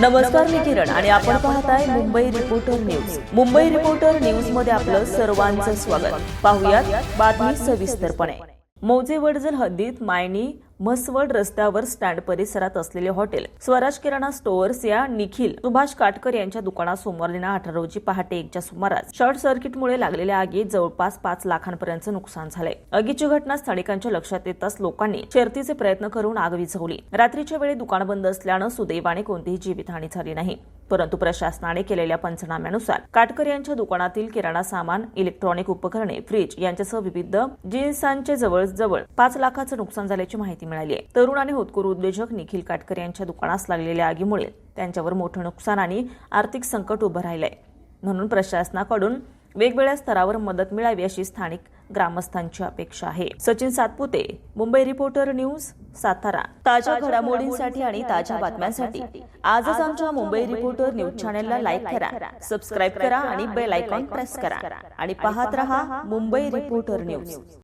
नमस्कार मी किरण आणि आपण पाहताय Mumbai reporter news Mumbai reporter न्यूजमध्ये आपलं सर्वांचं स्वागत. पाहुयात बातमी सविस्तरपणे. मौजे वडजल हद्दीत मायनी म्हसवड रस्त्यावर स्टँड परिसरात असलेले हॉटेल स्वराज किराणा स्टोअर्स या निखिल सुभाष काटकर यांच्या दुकानात सोमवार दिनांक अठरा रोजी पहाटे एकच्या सुमारास. शॉर्ट सर्किटमुळे लागलेल्या आगीत जवळपास पाच लाखांपर्यंत नुकसान झाले आगीची घटना स्थानिकांच्या लक्षात येताच लोकांनी शर्तीचे प्रयत्न करून आग विझवली. रात्रीच्या वेळी दुकान बंद असल्यानं सुदैवाने कोणतीही जीवितहानी झाली नाही. परंतु प्रशासनाने केलेल्या पंचनाम्यानुसार काटकर यांच्या दुकानातील किराणा सामान इलेक्ट्रॉनिक उपकरणे फ्रीज यांच्यासह विविध जिन्सांचे जवळजवळ पाच लाखाचं नुकसान झाल्याची माहिती मिळाली आहे. तरुण आणि होतकूर उद्योजक निखिल काटकर यांच्या दुकानास लागलेल्या आगीमुळे त्यांच्यावर मोठं नुकसान आणि आर्थिक संकट उभं राहिलंय. म्हणून प्रशासनाकडून वेगवेगळ्या स्तरावर मदत मिळावी अशी स्थानिक ग्रामस्थांची अपेक्षा आहे. Sachin Satpute Mumbai reporter news Satara. ताज्या घडामोडींसाठी आणि ताज्या बातम्यांसाठी आजच आमच्या मुंबई रिपोर्टर न्यूज चॅनलला लाईक करा सबस्क्राईब करा आणि बेल आयकॉन प्रेस करा. आणि पाहत रहा मुंबई रिपोर्टर न्यूज.